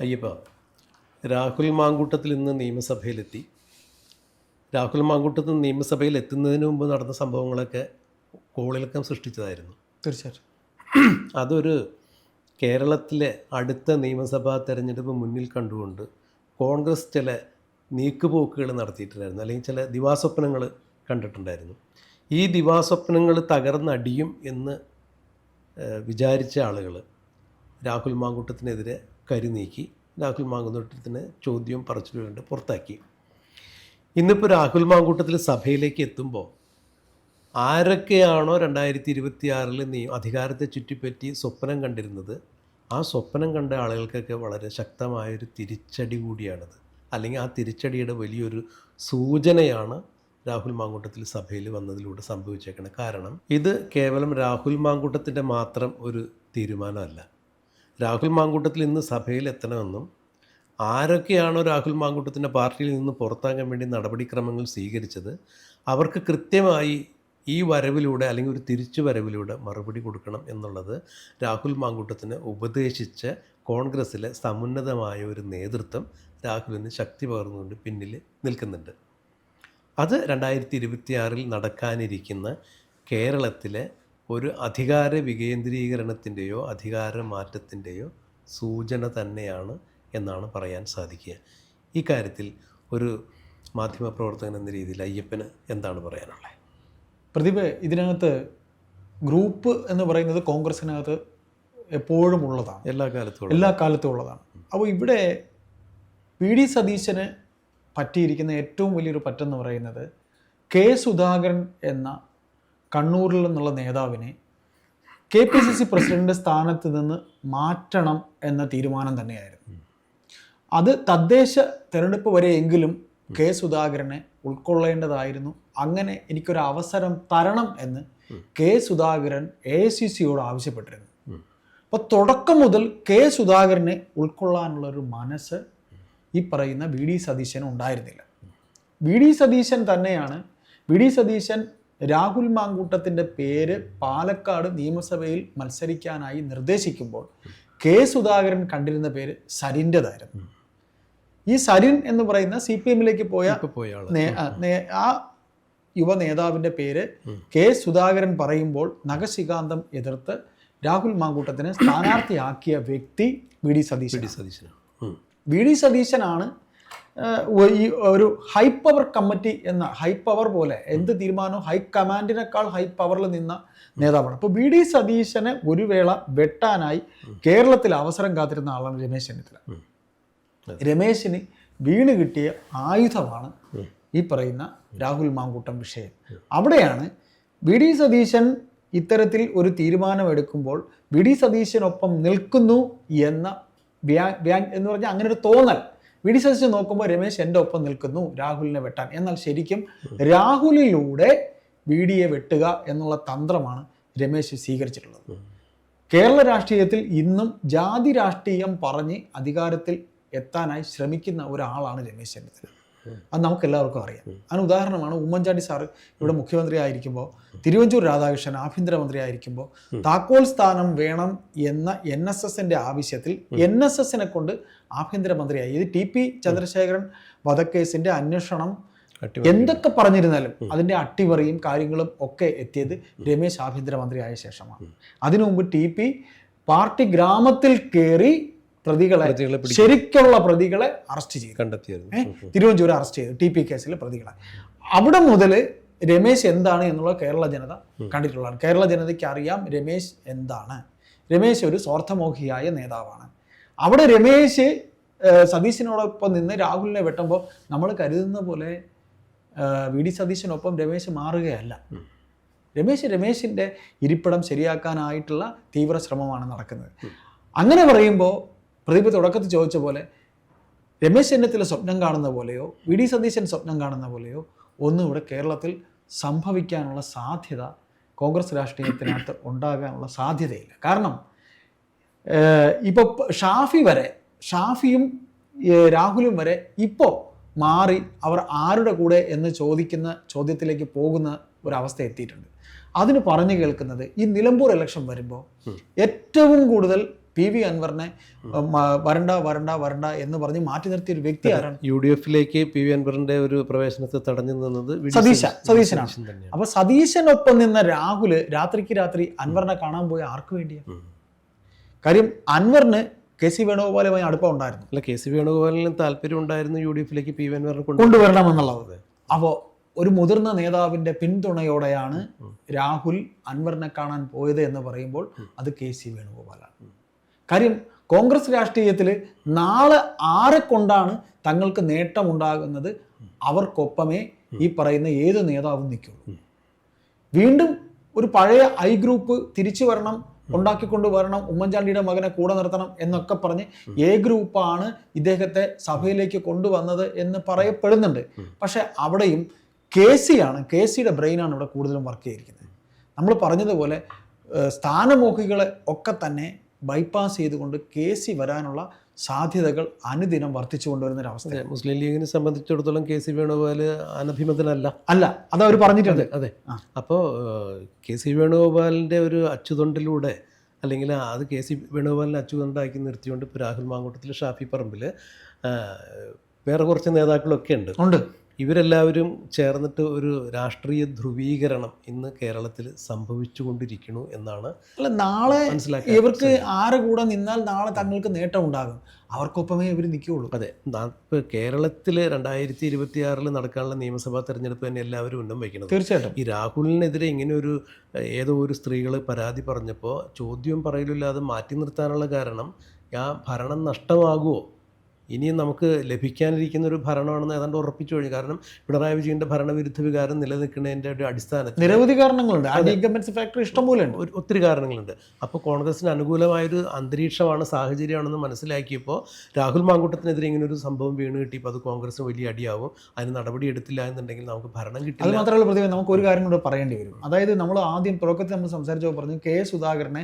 അയ്യപ്പ രാഹുൽ മാങ്കൂട്ടത്തിൽ ഇന്ന് നിയമസഭയിലെത്തി. രാഹുൽ മാങ്കൂട്ടത്തിൽ നിയമസഭയിൽ എത്തുന്നതിന് മുമ്പ് നടന്ന സംഭവങ്ങളൊക്കെ കോളിളക്കം സൃഷ്ടിച്ചതായിരുന്നു. തീർച്ചയായിട്ടും. അതൊരു കേരളത്തിലെ അടുത്ത നിയമസഭാ തെരഞ്ഞെടുപ്പ് മുന്നിൽ കണ്ടുകൊണ്ട് കോൺഗ്രസ് ചില നീക്കുപോക്കുകൾ നടത്തിയിട്ടുണ്ടായിരുന്നു. അല്ലെങ്കിൽ ചില ദിവാസ്വപ്നങ്ങൾ കണ്ടിട്ടുണ്ടായിരുന്നു. ഈ ദിവാസ്വപ്നങ്ങൾ തകർന്നടിയും എന്ന് വിചാരിച്ച ആളുകൾ രാഹുൽ മാങ്കൂട്ടത്തിനെതിരെ കരുനീക്കി രാഹുൽ മാങ്കൂട്ടത്തിന് ചോദ്യം പറച്ചിലുകൊണ്ട് പുറത്താക്കി. ഇന്നിപ്പോൾ രാഹുൽ മാങ്കൂട്ടത്തിൽ സഭയിലേക്ക് എത്തുമ്പോൾ ആരൊക്കെയാണോ രണ്ടായിരത്തി ഇരുപത്തി ആറിൽ നീ അധികാരത്തെ ചുറ്റിപ്പറ്റി സ്വപ്നം കണ്ടിരുന്നത്? ആ സ്വപ്നം കണ്ട ആളുകൾക്കൊക്കെ വളരെ ശക്തമായൊരു തിരിച്ചടി കൂടിയാണത്. അല്ലെങ്കിൽ ആ തിരിച്ചടിയുടെ വലിയൊരു സൂചനയാണ് രാഹുൽ മാങ്കൂട്ടത്തിൽ സഭയിൽ വന്നതിലൂടെ സംഭവിച്ചേക്കുന്നത് കാരണം ഇത് കേവലം രാഹുൽ മാങ്കൂട്ടത്തിന്റെ മാത്രം ഒരു തീരുമാനമല്ല. രാഹുൽ മാങ്കൂട്ടത്തിൽ ഇന്ന് സഭയിൽ എത്തണമെന്നും ആരൊക്കെയാണോ രാഹുൽ മാങ്കൂട്ടത്തിന്റെ പാർട്ടിയിൽ നിന്ന് പുറത്താക്കാൻ വേണ്ടി നടപടിക്രമങ്ങൾ സ്വീകരിച്ചത് അവർക്ക് കൃത്യമായി ഈ വരവിലൂടെ അല്ലെങ്കിൽ ഒരു തിരിച്ചു വരവിലൂടെ മറുപടി കൊടുക്കണം എന്നുള്ളത് രാഹുൽ മാങ്കൂട്ടത്തിന് ഉപദേശിച്ച് കോൺഗ്രസ്സിലെ സമുന്നതമായ ഒരു നേതൃത്വം രാഹുലിന് ശക്തി പകർന്നുകൊണ്ട് പിന്നിൽ നിൽക്കുന്നുണ്ട്. അത് രണ്ടായിരത്തി ഇരുപത്തിയാറിൽ നടക്കാനിരിക്കുന്ന കേരളത്തിലെ ഒരു അധികാര വികേന്ദ്രീകരണത്തിന്റെയോ അധികാര മാറ്റത്തിന്റെയോ സൂചന തന്നെയാണ് എന്നാണ് പറയാൻ സാധിക്കുക. ഈ കാര്യത്തിൽ ഒരു മാധ്യമപ്രവർത്തകൻ എന്ന രീതിയിൽ അയ്യപ്പന് എന്താണ് പറയാനുള്ളത്? പ്രതിഭ ഇതിനകത്ത് ഗ്രൂപ്പ് എന്ന് പറയുന്നത് കോൺഗ്രസിനകത്ത് എപ്പോഴും ഉള്ളതാണ്. എല്ലാ കാലത്തും എല്ലാ കാലത്തും ഉള്ളതാണ്. അപ്പോൾ ഇവിടെ പി ഡി സതീശന് പറ്റിയിരിക്കുന്ന ഏറ്റവും വലിയൊരു പറ്റെന്ന് പറയുന്നത് കെ സുധാകരൻ എന്ന കണ്ണൂരിൽ നിന്നുള്ള നേതാവിനെ K P C C president സ്ഥാനത്ത് നിന്ന് മാറ്റണം എന്ന തീരുമാനം തന്നെയായിരുന്നു. അത് തദ്ദേശ തെരഞ്ഞെടുപ്പ് വരെയെങ്കിലും കെ സുധാകരനെ ഉൾക്കൊള്ളേണ്ടതായിരുന്നു. അങ്ങനെ എനിക്കൊരു അവസരം തരണം എന്ന് കെ സുധാകരൻ എ സി സിയോട് ആവശ്യപ്പെട്ടിരുന്നു. അപ്പോൾ തുടക്കം മുതൽ കെ സുധാകരനെ ഉൾക്കൊള്ളാനുള്ള ഒരു മനസ്സ് ഈ പറയുന്ന വി ഡി സതീശന് ഉണ്ടായിരുന്നില്ല. വി ഡി സതീശൻ തന്നെയാണ് വി ഡി സതീശൻ രാഹുൽ മാങ്കൂട്ടത്തിന്റെ പേര് പാലക്കാട് നിയമസഭയിൽ മത്സരിക്കാനായി നിർദ്ദേശിക്കുമ്പോൾ കെ സുധാകരൻ കണ്ടിരുന്ന പേര് സരിന്റെതായിരുന്നു ഈ സരിൻ എന്ന് പറയുന്ന സി പി എമ്മിലേക്ക് പോയ ആ, യുവ നേതാവിന്റെ പേര് കെ സുധാകരൻ പറയുമ്പോൾ നഖശികാന്തം എതിർത്ത് രാഹുൽ മാങ്കൂട്ടത്തിനെ സ്ഥാനാർത്ഥിയാക്കിയ വ്യക്തി V D Satheesan. V D സതീശനാണ് ഈ ഒരു ഹൈ പവർ കമ്മിറ്റി എന്ന ഹൈ പവർ പോലെ എന്ത് തീരുമാനവും ഹൈ കമാൻഡിനേക്കാൾ ഹൈ പവറിൽ നിന്ന നേതാവാണ്. അപ്പോൾ വി. ഡി. സതീശനെ ഒരു വേള വെട്ടാനായി കേരളത്തിൽ അവസരം കാത്തിരുന്ന ആളാണ് രമേശ് ചെന്നിത്തല. രമേശിന് വീണ് കിട്ടിയ ആയുധമാണ് ഈ പറയുന്ന രാഹുൽ മാങ്കൂട്ടം വിഷയം. അവിടെയാണ് വി. ഡി. സതീശൻ ഇത്തരത്തിൽ ഒരു തീരുമാനമെടുക്കുമ്പോൾ വി. ഡി. സതീശനൊപ്പം നിൽക്കുന്നു എന്ന വ്യാ വ്യാ എന്ന് പറഞ്ഞാൽ അങ്ങനെ ഒരു തോന്നൽ. വി ഡി നോക്കുമ്പോൾ രമേശ് എന്റെ ഒപ്പം നിൽക്കുന്നു രാഹുലിനെ വെട്ടാൻ. എന്നാൽ ശരിക്കും രാഹുലിലൂടെ വി ഡിയെ വെട്ടുക എന്നുള്ള തന്ത്രമാണ് രമേശ് സ്വീകരിച്ചിട്ടുള്ളത്. കേരള രാഷ്ട്രീയത്തിൽ ഇന്നും ജാതി രാഷ്ട്രീയം പറഞ്ഞ് അധികാരത്തിൽ എത്താനായി ശ്രമിക്കുന്ന ഒരാളാണ് രമേശ് ചെന്നിത്തല. അത് നമുക്ക് എല്ലാവർക്കും അറിയാം. അതിന് ഉദാഹരണമാണ് ഉമ്മൻചാണ്ടി സാറ് ഇവിടെ മുഖ്യമന്ത്രി ആയിരിക്കുമ്പോൾ തിരുവഞ്ചൂർ രാധാകൃഷ്ണൻ ആഭ്യന്തരമന്ത്രി ആയിരിക്കുമ്പോൾ താക്കോൽ സ്ഥാനം വേണം എന്ന എൻ എസ് എസിന്റെ ആവശ്യത്തിൽ എൻ എസ് എസിനെ കൊണ്ട് ആഭ്യന്തരമന്ത്രിയായി. ഇത് ടി പി ചന്ദ്രശേഖരൻ വധക്കേസിന്റെ അന്വേഷണം. എന്തൊക്കെ പറഞ്ഞിരുന്നാലും അതിന്റെ അട്ടിമറിയും കാര്യങ്ങളും ഒക്കെ എത്തിയത് രമേശ് ആഭ്യന്തരമന്ത്രി ആയ ശേഷമാണ്. അതിനു മുമ്പ് ടി പി പാർട്ടി ഗ്രാമത്തിൽ കയറി പ്രതികളെ ശരിക്കുള്ള പ്രതികളെ അറസ്റ്റ് ചെയ്തു. കണ്ടെത്തിയായിരുന്നു. തിരുവനന്തപുരം തിരുവഞ്ചൂർ അറസ്റ്റ് ചെയ്തു. ടി പി കേസിലെ പ്രതികളെ. അവിടെ മുതൽ രമേശ് എന്താണ് എന്നുള്ള കേരള ജനത കണ്ടിട്ടുള്ളതാണ്. കേരള ജനതയ്ക്ക് അറിയാം രമേശ് എന്താണ്. രമേശ് ഒരു സ്വാർത്ഥമോഹിയായ നേതാവാണ്. അവിടെ രമേശ് സതീശിനോടൊപ്പം നിന്ന് രാഹുലിനെ വെട്ടുമ്പോൾ നമ്മൾ കരുതുന്ന പോലെ വി ഡി സതീശനൊപ്പം രമേശ് മാറുകയല്ല. രമേശ് രമേശിന്റെ ഇരിപ്പിടം ശരിയാക്കാനായിട്ടുള്ള തീവ്ര ശ്രമമാണ് നടക്കുന്നത്. അങ്ങനെ പറയുമ്പോൾ പ്രദീപ് തുടക്കത്തിൽ ചോദിച്ച പോലെ രമേശ് ചെന്നിത്തല സ്വപ്നം കാണുന്ന പോലെയോ വി ഡി സതീശൻ സ്വപ്നം കാണുന്ന പോലെയോ ഒന്നും ഇവിടെ കേരളത്തിൽ സംഭവിക്കാനുള്ള സാധ്യത കോൺഗ്രസ് രാഷ്ട്രീയത്തിനകത്ത് ഉണ്ടാകാനുള്ള സാധ്യതയില്ല. കാരണം ഇപ്പോൾ ഷാഫി വരെ ഷാഫിയും രാഹുലും വരെ ഇപ്പോൾ മാറി അവർ ആരുടെ കൂടെ എന്ന് ചോദിക്കുന്ന ചോദ്യത്തിലേക്ക് പോകുന്ന ഒരവസ്ഥ എത്തിയിട്ടുണ്ട്. അതിന് പറഞ്ഞു കേൾക്കുന്നത് ഈ നിലമ്പൂർ ഇലക്ഷൻ വരുമ്പോൾ ഏറ്റവും കൂടുതൽ പി വി അൻവറിനെ വരണ്ട വരണ്ട വരണ്ട എന്ന് പറഞ്ഞ് മാറ്റി നിർത്തിയ ഒരു വ്യക്തി ആരാണ്? യു ഡി എഫിലേക്ക് പി വി അൻവറിന്റെ ഒരു പ്രവേശനത്തെ തടഞ്ഞു നിന്നത് സതീശ, സതീശനാണ്. അപ്പൊ സതീശനൊപ്പം നിന്ന രാഹുൽ രാത്രിക്ക് രാത്രി അൻവറിനെ കാണാൻ പോയ ആർക്ക് വേണ്ടിയാ? കാര്യം അൻവറിന് കെ സി വേണുഗോപാലുമായി അടുപ്പം ഉണ്ടായിരുന്നു അല്ല കെ സി വേണുഗോപാലിനും താല്പര്യം ഉണ്ടായിരുന്നു യു ഡി എഫിലേക്ക് പി വി അൻവറിനെ കൊണ്ടുവരണം കൊണ്ടുവരണമെന്നുള്ളത് അപ്പോൾ ഒരു മുതിർന്ന നേതാവിന്റെ പിന്തുണയോടെയാണ് രാഹുൽ അൻവറിനെ കാണാൻ പോയത് എന്ന് പറയുമ്പോൾ അത് കെ സി വേണുഗോപാലാണ്. കാര്യം കോൺഗ്രസ് രാഷ്ട്രീയത്തിൽ നാളെ ആരെ കൊണ്ടാണ് തങ്ങൾക്ക് നേട്ടമുണ്ടാകുന്നത്? അവർക്കൊപ്പമേ ഈ പറയുന്ന ഏത് നേതാവും നിൽക്കുള്ളൂ. വീണ്ടും ഒരു പഴയ ഐ ഗ്രൂപ്പ് തിരിച്ചു വരണം ഉണ്ടാക്കിക്കൊണ്ട് വരണം ഉമ്മൻചാണ്ടിയുടെ മകനെ കൂടെ നിർത്തണം എന്നൊക്കെ പറഞ്ഞ് എ ഗ്രൂപ്പാണ് ഇദ്ദേഹത്തെ സഭയിലേക്ക് കൊണ്ടുവന്നത് എന്ന് പറയപ്പെടുന്നുണ്ട്. പക്ഷെ അവിടെയും കെ സി ആണ് കെ സിയുടെ ബ്രെയിനാണ് ഇവിടെ കൂടുതലും വർക്ക് ചെയ്തിരിക്കുന്നത്. നമ്മൾ പറഞ്ഞതുപോലെ സ്ഥാനമോഹികളെ ഒക്കെ തന്നെ ബൈപ്പാസ് ചെയ്തുകൊണ്ട് കെ സി വരാനുള്ള സാധ്യതകൾ അനുദിനം വർദ്ധിച്ചു കൊണ്ടുവരുന്ന ഒരു അവസ്ഥ മുസ്ലിം ലീഗിനെ സംബന്ധിച്ചിടത്തോളം കെ സി വേണുഗോപാൽ അനഭിമതനല്ല. അല്ല അത് അവർ പറഞ്ഞിട്ടുണ്ട്. അതെ അപ്പോൾ കെ സി വേണുഗോപാലിന്റെ ഒരു അച്ചുതൊണ്ടിലൂടെ അല്ലെങ്കിൽ അത് കെ സി വേണുഗോപാലിനെ അച്ചുതൊണ്ടാക്കി നിർത്തിക്കൊണ്ട് ഇപ്പോൾ രാഹുൽ മാങ്കൂട്ടത്തിൽ ഷാഫി പറമ്പിൽ വേറെ കുറച്ച് നേതാക്കളൊക്കെ ഉണ്ട്. ഉണ്ട്. ഇവരെല്ലാവരും ചേർന്നിട്ട് ഒരു രാഷ്ട്രീയ ധ്രുവീകരണം ഇന്ന് കേരളത്തിൽ സംഭവിച്ചുകൊണ്ടിരിക്കുന്നു എന്നാണ് അല്ല നാളെ ഇവർക്ക് ആരെ കൂടെ നിന്നാൽ നാളെ തങ്ങൾക്ക് നേട്ടം ഉണ്ടാകും അവർക്കൊപ്പമേ ഇവർ നിൽക്കുകയുള്ളൂ. അതെ ഇപ്പോൾ കേരളത്തിൽ രണ്ടായിരത്തി ഇരുപത്തി ആറിൽ നടക്കാനുള്ള നിയമസഭാ തെരഞ്ഞെടുപ്പ് തന്നെ എല്ലാവരും ഉന്നം വയ്ക്കുന്നത്. തീർച്ചയായിട്ടും. ഈ രാഹുലിനെതിരെ ഇങ്ങനെ ഒരു ഏതോ ഒരു സ്ത്രീകൾ പരാതി പറഞ്ഞപ്പോൾ ചോദ്യം പറയലില്ലാതെ മാറ്റി നിർത്താനുള്ള കാരണം ആ ഭരണം നഷ്ടമാകുമോ ഇനിയും നമുക്ക് ലഭിക്കാനിരിക്കുന്ന ഒരു ഭരണമാണെന്ന് ഏതാണ്ട് ഉറപ്പിച്ചു കഴിഞ്ഞു. കാരണം പിണറായി വിജയന്റെ ഭരണവിരുദ്ധ വികാരം നിലനിൽക്കുന്നതിന്റെ ഒരു അടിസ്ഥാനത്തിൽ നിരവധി കാരണങ്ങളുണ്ട്. ഫാക്ടറി ഇഷ്ടംപോലെ ഉണ്ട്. ഒത്തിരി കാരണങ്ങളുണ്ട്. അപ്പോൾ കോൺഗ്രസിന് അനുകൂലമായൊരു അന്തരീക്ഷമാണ് സാഹചര്യമാണെന്ന് മനസ്സിലാക്കിയപ്പോൾ രാഹുൽ മാങ്കൂട്ടത്തിനെതിരെ ഇങ്ങനെ ഒരു സംഭവം വീണ് കിട്ടിയപ്പോൾ അത് കോൺഗ്രസ് വലിയ അടിയാവും. അതിന് നടപടി എടുത്തില്ല എന്നുണ്ടെങ്കിൽ നമുക്ക് ഭരണം അത് കിട്ടില്ല മാത്രമല്ല പ്രതിഭ നമുക്ക് ഒരു കാര്യം കൂടെ പറയേണ്ടി വരും. അതായത് നമ്മൾ ആദ്യം തുടക്കത്തിൽ നമ്മൾ സംസാരിച്ചപ്പോൾ പറഞ്ഞു കെ സുധാകരനെ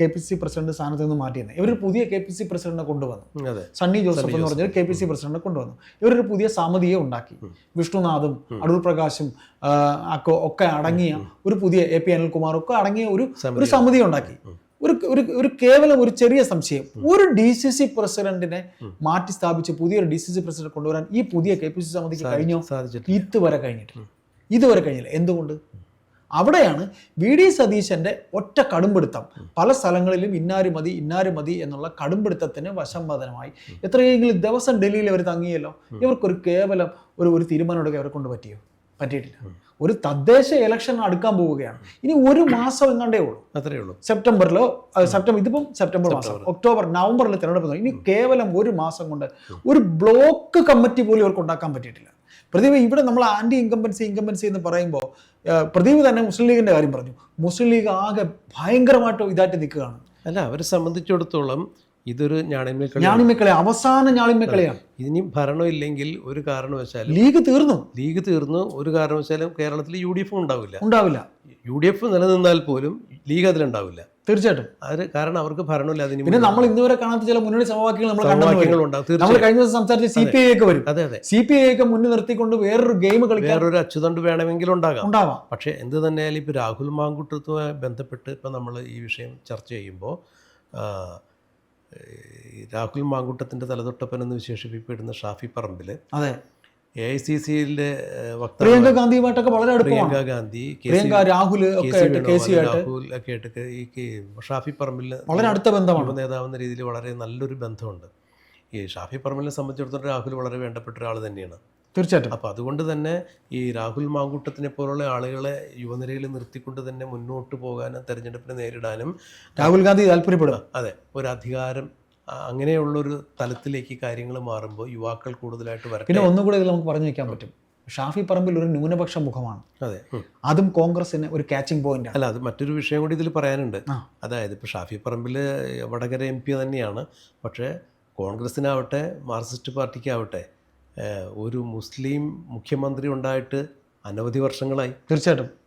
കെ പി സി പ്രസിഡന്റ് സ്ഥാനത്ത് നിന്ന് മാറ്റിയെന്ന്. ഇവർ പുതിയ കെ പി സി പ്രസിഡന്റിനെ കൊണ്ടുവന്നു. അതെ. സണ്ണി ജോസഫ് എന്ന് പറഞ്ഞൊരു കെ പി സി പ്രസിഡന്റിനെ കൊണ്ടുവന്നു. ഇവരൊരു പുതിയ സമിതിയെ ഉണ്ടാക്കി. വിഷ്ണുനാഥും അടൂർ പ്രകാശും ഒക്കെ അടങ്ങിയ ഒരു പുതിയ എ പി അനിൽകുമാറും ഒക്കെ അടങ്ങിയ ഒരു ഒരു സമിതി ഉണ്ടാക്കി. ഒരു ഒരു ഒരു കേവലം ഒരു ചെറിയ സംശയം. ഒരു ഡി സി സി പ്രസിഡന്റിനെ മാറ്റി സ്ഥാപിച്ച് പുതിയൊരു ഡി സി സി പ്രസിഡന്റ് കൊണ്ടുവരാൻ ഈ പുതിയ കെ പി സി സമിതിക്ക് കഴിഞ്ഞോ? ഇതുവരെ കഴിഞ്ഞിട്ടില്ല. ഇതുവരെ കഴിഞ്ഞില്ല. എന്തുകൊണ്ട്? അവിടെയാണ് വി ഡി സതീശന്റെ ഒറ്റ കടുംപിടുത്തം. പല സ്ഥലങ്ങളിലും ഇന്നാര് മതി ഇന്നാര് മതി എന്നുള്ള കടുംപിടുത്തത്തിന് വശംവദനമായി. എത്രയെങ്കിലും ദിവസം ഡൽഹിയിൽ അവർ തങ്ങിയല്ലോ. ഇവർക്കൊരു കേവലം ഒരു ഒരു തീരുമാനം എടുക്കാൻ അവരെ കൊണ്ട് പറ്റിയോ? പറ്റിയിട്ടില്ല. ഒരു തദ്ദേശ ഇലക്ഷൻ അടുക്കാൻ പോവുകയാണ്. ഇനി ഒരു മാസം എങ്ങാണ്ടേ ഉള്ളൂ. അത്രേ ഉള്ളൂ. സെപ്റ്റംബറിലോ സെപ്റ്റംബർ ഇതിപ്പം സെപ്റ്റംബർ മാസം. ഒക്ടോബർ നവംബറിൽ തിരഞ്ഞെടുപ്പ് ഇനി കേവലം ഒരു മാസം കൊണ്ട് ഒരു ബ്ലോക്ക് കമ്മിറ്റി പോലും ഇവർക്ക് ഉണ്ടാക്കാൻ പറ്റിയിട്ടില്ല. പ്രതിഭ ഇവിടെ നമ്മൾ ആന്റി ഇൻകമ്പൻസി ഇൻകമ്പൻസി എന്ന് പറയുമ്പോൾ പ്രദീപ് തന്നെ മുസ്ലിം ലീഗിന്റെ കാര്യം പറഞ്ഞു. മുസ്ലിം ലീഗ് ആകെ ഭയങ്കരമായിട്ട് ഇതായിട്ട് നിൽക്കുകയാണ്. അല്ല അവരെ സംബന്ധിച്ചിടത്തോളം ഇതൊരു ഞാണിമക്കളെ അവസാന ഞാണിമക്കളെയാണ് ഇനി ഭരണം ഇല്ലെങ്കിൽ ഒരു കാരണവശാലും ലീഗ് തീർന്നു. ലീഗ് തീർന്നു. ഒരു കാരണവശാലും കേരളത്തിൽ യു ഡി എഫും ഉണ്ടാവില്ല. ഉണ്ടാവില്ല. യു ഡി എഫ് നിലനിന്നാൽ പോലും ലീഗ് അതിലുണ്ടാവില്ല. തീർച്ചയായിട്ടും. അത് കാരണം അവർക്ക് ഭരണമില്ല അതിന് പിന്നെ നമ്മൾ ഇന്നുവരെ കാണാത്ത ചില മുന്നണി സമവാക്യങ്ങൾ നമ്മൾ നമ്മൾ കഴിഞ്ഞ ദിവസം സംസാരിച്ച സി പി ഐ ഒക്കെ വരും. അതെ അതെ. സി പി ഐ ഒക്കെ മുന്നിൽ നിർത്തിക്കൊണ്ട് വേറൊരു ഗെയിം കളിക്കാൻ വേറൊരു അച്ചുതണ്ട് വേണമെങ്കിലും ഉണ്ടാകാം. ഉണ്ടാവാം. പക്ഷേ എന്ത് തന്നെയാലും ഇപ്പോൾ രാഹുൽ മാങ്കുട്ടത്തുമായി ബന്ധപ്പെട്ട് ഇപ്പോൾ നമ്മൾ ഈ വിഷയം ചർച്ച ചെയ്യുമ്പോൾ രാഹുൽ മാങ്കുട്ടത്തിന്റെ തലതൊട്ടപ്പൻ എന്ന് വിശേഷിപ്പിക്കപ്പെടുന്ന ഷാഫി പറമ്പിൽ അതെ. എ ഐ സി സിയിലെ പ്രിയങ്ക ഗാന്ധിയുമായിട്ടൊക്കെ വളരെ പ്രിയങ്ക ഗാന്ധി പ്രിയങ്ക രാഹുൽ ഒക്കെ സി ആയിട്ട് കെ സി ആയിട്ട് രാഹുൽ ഒക്കെ ആയിട്ട് ഈ ഷാഫി പറമ്പിൽ വളരെ അടുത്ത ബന്ധമാണ്. നേതാവെന്ന രീതിയിൽ വളരെ നല്ലൊരു ബന്ധമുണ്ട്. ഈ ഷാഫി പറമ്പിലിനെ സംബന്ധിച്ചിടത്തോളം രാഹുൽ വളരെ വേണ്ടപ്പെട്ട ഒരാൾ തന്നെയാണ്. തീർച്ചയായിട്ടും. അപ്പോൾ അതുകൊണ്ട് തന്നെ ഈ രാഹുൽ മാങ്കൂട്ടത്തിനെ പോലുള്ള ആളുകളെ യുവനിരയിൽ നിർത്തിക്കൊണ്ട് തന്നെ മുന്നോട്ട് പോകാനും തെരഞ്ഞെടുപ്പിനെ നേരിടാനും രാഹുൽ ഗാന്ധി താല്പര്യപ്പെടുക അതെ ഒരു അധികാരം അങ്ങനെയുള്ളൊരു തലത്തിലേക്ക് കാര്യങ്ങൾ മാറുമ്പോൾ യുവാക്കൾ കൂടുതലായിട്ട് വരട്ടെ. പിന്നെ ഒന്നുകൂടെ ഇതിൽ നമുക്ക് പറഞ്ഞു വെക്കാൻ പറ്റും. ഷാഫി പറമ്പിൽ ഒരു ന്യൂനപക്ഷ മുഖമാണ്. അതെ. അതും കോൺഗ്രസിന് ഒരു കാച്ചിങ് പോയിന്റ് അല്ല അത് മറ്റൊരു വിഷയം കൂടി ഇതിൽ പറയാനുണ്ട്. അതായത് ഇപ്പോൾ ഷാഫി പറമ്പിൽ വടകര എം പി തന്നെയാണ്. പക്ഷേ കോൺഗ്രസിനാവട്ടെ മാർക്സിസ്റ്റ് പാർട്ടിക്കാവട്ടെ ഒരു മുസ്ലിം മുഖ്യമന്ത്രി ഉണ്ടായിട്ട് അനവധി വർഷങ്ങളായി. തീർച്ചയായിട്ടും.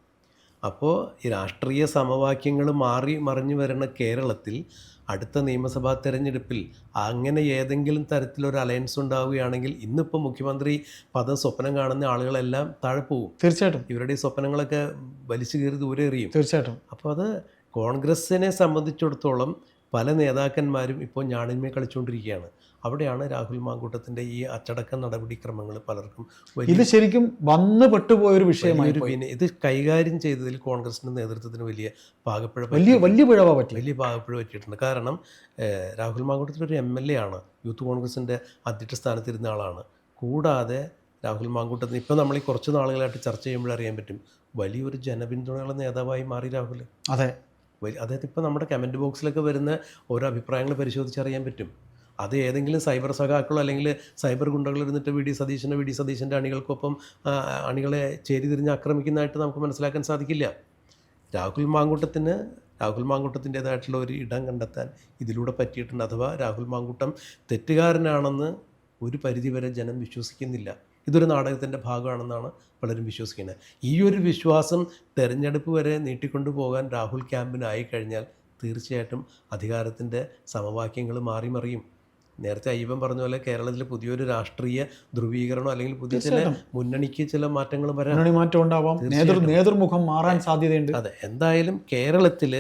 അപ്പോൾ ഈ രാഷ്ട്രീയ സമവാക്യങ്ങൾ മാറി മറിഞ്ഞു വരുന്ന കേരളത്തിൽ അടുത്ത നിയമസഭാ തെരഞ്ഞെടുപ്പിൽ അങ്ങനെ ഏതെങ്കിലും തരത്തിലൊരു അലയൻസ് ഉണ്ടാവുകയാണെങ്കിൽ ഇന്നിപ്പോൾ മുഖ്യമന്ത്രി പദം സ്വപ്നം കാണുന്ന ആളുകളെല്ലാം താഴെ പോകും തീർച്ചയായിട്ടും. ഇവരുടെ ഈ സ്വപ്നങ്ങളൊക്കെ വലിച്ചു കയറി ദൂരെ എറിയും. തീർച്ചയായിട്ടും. അപ്പോൾ അത് കോൺഗ്രസിനെ സംബന്ധിച്ചിടത്തോളം പല നേതാക്കന്മാരും ഇപ്പോൾ ഞാണിന്മേ കളിച്ചുകൊണ്ടിരിക്കുകയാണ്. അവിടെയാണ് രാഹുൽ മാങ്കൂട്ടത്തിന്റെ ഈ അച്ചടക്ക നടപടിക്രമങ്ങൾ പലർക്കും ഇത് ശരിക്കും വന്ന് പെട്ടുപോയ ഒരു വിഷയമായി പിന്നെ ഇത് കൈകാര്യം ചെയ്തതിൽ കോൺഗ്രസിന്റെ നേതൃത്വത്തിന് വലിയ പാകപ്പിഴ വലിയ വലിയ പിഴവ പറ്റി വലിയ പാകപ്പിഴ പറ്റിയിട്ടുണ്ട്. കാരണം രാഹുൽ മാങ്കൂട്ടത്തിൽ ഒരു എം എൽ എ ആണ്. യൂത്ത് കോൺഗ്രസിന്റെ അധ്യക്ഷ സ്ഥാനത്തിരുന്ന ആളാണ്. കൂടാതെ രാഹുൽ മാങ്കൂട്ടത്തിന് ഇപ്പോൾ നമ്മൾ ഈ കുറച്ച് നാളുകളായിട്ട് ചർച്ച ചെയ്യുമ്പോൾ അറിയാൻ പറ്റും വലിയൊരു ജനപിന്തുണയുള്ള നേതാവായി മാറി രാഹുൽ. അതെ. അതായത് ഇപ്പോൾ നമ്മുടെ കമന്റ് ബോക്സിലൊക്കെ വരുന്ന ഓരോ അഭിപ്രായങ്ങൾ പരിശോധിച്ചറിയാൻ പറ്റും. അത് ഏതെങ്കിലും സൈബർ സഖാക്കളോ അല്ലെങ്കിൽ സൈബർ ഗുണ്ടകൾ ഇരുന്നിട്ട് വി ഡി സതീശന്റെ വി ഡി സതീശന്റെ അണികൾക്കൊപ്പം അണികളെ ചേരി തിരിഞ്ഞ് ആക്രമിക്കുന്നതായിട്ട് നമുക്ക് മനസ്സിലാക്കാൻ സാധിക്കില്ല. രാഹുൽ മാങ്കൂട്ടത്തിന് രാഹുൽ മാങ്കൂട്ടത്തിന്റേതായിട്ടുള്ള ഒരു ഇടം കണ്ടെത്താൻ ഇതിലൂടെ പറ്റിയിട്ടുണ്ട്. അഥവാ രാഹുൽ മാങ്കൂട്ടം തെറ്റുകാരനാണെന്ന് ഒരു പരിധിവരെ ജനം വിശ്വസിക്കുന്നില്ല. ഇതൊരു നാടകത്തിന്റെ ഭാഗമാണെന്നാണ് പലരും വിശ്വസിക്കുന്നത്. ഈ ഒരു വിശ്വാസം തെരഞ്ഞെടുപ്പ് വരെ നീട്ടിക്കൊണ്ടു പോകാൻ രാഹുൽ ക്യാമ്പിനായി കഴിഞ്ഞാൽ തീർച്ചയായിട്ടും അധികാരത്തിന്റെ സമവാക്യങ്ങൾ മാറി മറിയും. നേരത്തെ അയ്യപ്പൻ പറഞ്ഞ പോലെ കേരളത്തിൽ പുതിയൊരു രാഷ്ട്രീയ ധ്രുവീകരണം അല്ലെങ്കിൽ പുതിയ ചില മുന്നണിക്ക് ചില മാറ്റങ്ങൾ വരാൻ മുന്നണി മാറ്റം ഉണ്ടാവാം. നേതൃമുഖം മാറാൻ സാധ്യതയുണ്ട്. അതെ. എന്തായാലും കേരളത്തിൽ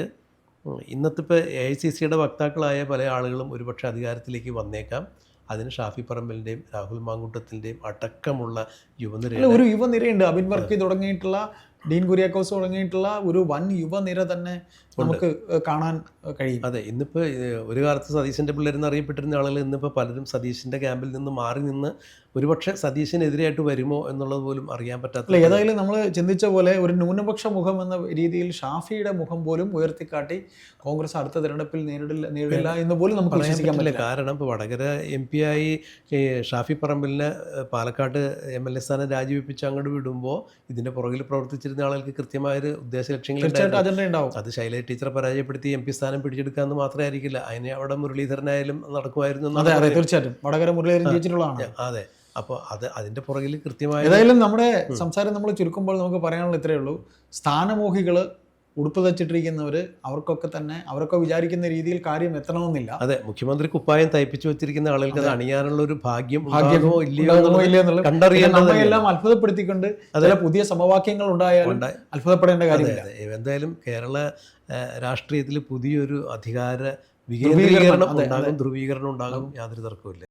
ഇന്നത്തെ ഇപ്പോൾ എ ഐ സി സിയുടെ വക്താക്കളായ പല ആളുകളും ഒരുപക്ഷെ അധികാരത്തിലേക്ക് വന്നേക്കാം. അതിന് ഷാഫി പറമ്പലിന്റെയും രാഹുൽ മാങ്കൂട്ടത്തിന്റെയും അടക്കമുള്ള യുവനിര ഒരു യുവനിരയുണ്ട്. അബിൻ വർക്കി തുടങ്ങിയിട്ടുള്ള ഡീൻ കുര്യാക്കോസ് തുടങ്ങിയിട്ടുള്ള ഒരു വൻ യുവനിര തന്നെ നമുക്ക് കാണാൻ കഴിയും. അതെ ഇന്നിപ്പോൾ ഒരു കാലത്ത് സതീശന്റെ പിള്ളേരെന്ന് അറിയപ്പെട്ടിരുന്ന ആളുകൾ ഇന്നിപ്പോൾ പലരും സതീശന്റെ ക്യാമ്പിൽ നിന്ന് മാറി നിന്ന് ഒരുപക്ഷെ സതീശനെതിരായിട്ട് വരുമോ എന്നുള്ളത് പോലും അറിയാൻ പറ്റാത്ത ഏതായാലും നമ്മൾ ചിന്തിച്ച പോലെ ഒരു ന്യൂനപക്ഷ മുഖം എന്ന രീതിയിൽ ഷാഫിയുടെ മുഖം പോലും ഉയർത്തിക്കാട്ടി കോൺഗ്രസ് അടുത്ത തിരഞ്ഞെടുപ്പിൽ നേരിടില്ല നേരിടില്ല എന്ന് പോലും നമുക്ക് വിശ്വസിക്കാൻ പറ്റില്ല. കാരണം ഇപ്പോൾ വടകര എം പി ആയി ഷാഫി പറമ്പലിനെ പാലക്കാട്ട് പാലക്കാട് എം എൽ എ സ്ഥാനം രാജിവെപ്പിച്ച് അങ്ങോട്ട് വിടുമ്പോൾ ഇതിന്റെ പുറകിൽ പ്രവർത്തിച്ചിരുന്ന ആളുകൾക്ക് കൃത്യമായൊരു ഉദ്ദേശ ലക്ഷ്യങ്ങൾ അത് ശൈലജ ടീച്ചറെ പരാജയപ്പെടുത്തി എം പി സ്ഥാനം പിടിച്ചെടുക്കാന്ന് മാത്രമേ ആയിരിക്കില്ല അതിനെ അവിടെ മുരളീധരനായാലും നടക്കുമായിരുന്നു അതെ. തീർച്ചയായിട്ടും. വടകര മുരളീധരൻ ജയിച്ചിട്ടുള്ളതാണ്. അതെ. അപ്പോൾ അത് അതിന്റെ പുറകിൽ കൃത്യമായ ഏതായാലും നമ്മുടെ സംസാരം നമ്മൾ ചുരുക്കുമ്പോൾ നമുക്ക് പറയാനുള്ള ഇത്രയേ ഉള്ളൂ. സ്ഥാനമോഹികൾ ഉടുപ്പ് തച്ചിട്ടിരിക്കുന്നവർ അവർക്കൊക്കെ തന്നെ അവരൊക്കെ വിചാരിക്കുന്ന രീതിയിൽ കാര്യം എത്തണമെന്നില്ല. അതെ മുഖ്യമന്ത്രി കുപ്പായം തയ്പ്പിച്ചു വെച്ചിരിക്കുന്ന ആളുകൾക്ക് അത്. അണിയാനുള്ള ഒരു ഭാഗ്യം ഭാഗ്യമോ ഇല്ലയോ നമ്മയെല്ലാം അത്ഭുതപ്പെടുത്തിക്കൊണ്ട് ചില പുതിയ സമവാക്യങ്ങൾ ഉണ്ടായാലും ഉണ്ടായി. അത്ഭുതപ്പെടേണ്ട കാര്യമില്ല. എന്തായാലും കേരള രാഷ്ട്രീയത്തിൽ പുതിയൊരു അധികാര വികേന്ദ്രീകരണം ഉണ്ടാകും ധ്രുവീകരണം ഉണ്ടാകും യാതൊരു തർക്കവുമില്ല.